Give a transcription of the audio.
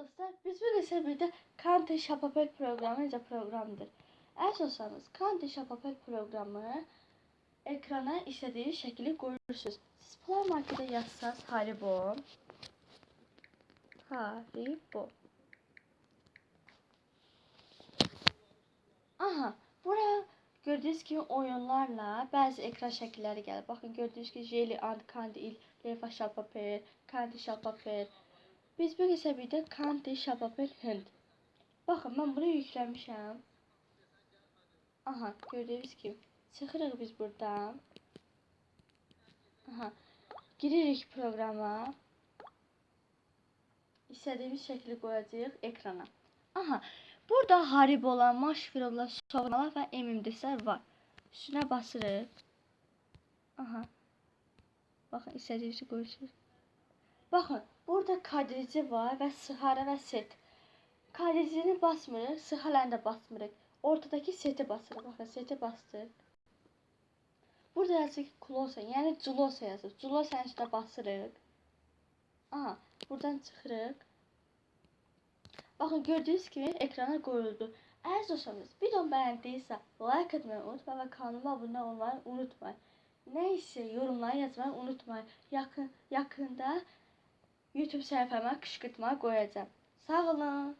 dostlar, biz bu sebeple Kante Şapapel programı programdır. Əgər olsanız Kante Şapapel programı ekrana istədiyiniz şəkli qoyursunuz. Siz Play Marketə yazsaz Haribo. Haribo. Aha, buraya gördüğünüz gibi oyunlarla bazı ekran şəkilləri gəlir. Baxın gördüğünüz gibi Jelly and Candy, Leva Şapapel, Candy Şapapel. Biz bu hesabıyla Candy Şapapel Hind. Baxın mən bunu yükləmişəm. Aha, gördüyünüz kimi. Çıxırıq biz buradan. Aha. Giririk programa. İstədiyimiz şəkli qoyacağıq ekrana. Aha. Burada Haribolar, Marshmallowlar, Soğanlar və MMD'slər var. Üstünə basırıq. Aha. Baxın, istədiyinizi qoyursunuz. Baxın, burada kadrici var və sıxara və set. Kadricini basmırıq, sıxalarını da basmırıq. Ortadakı seti basırıq. Baxın, seti bastıq. Burada yazır ki, Closa, yəni Culosa yazır. Culosa üstə basırıq. Aha, buradan çıxırıq. Baxın, gördüyünüz kimi ekrana qoyuldu. Əgər dostlarımız videomu bəyəndiysə, like etməyi unutmayın və kanalıma abunə olmayı unutmayın. Nə isə yorumlara yazmayı unutmayın. Yaxın, yaxında YouTube səhifəmə qışqırtma qoyacağam. Sağ olun.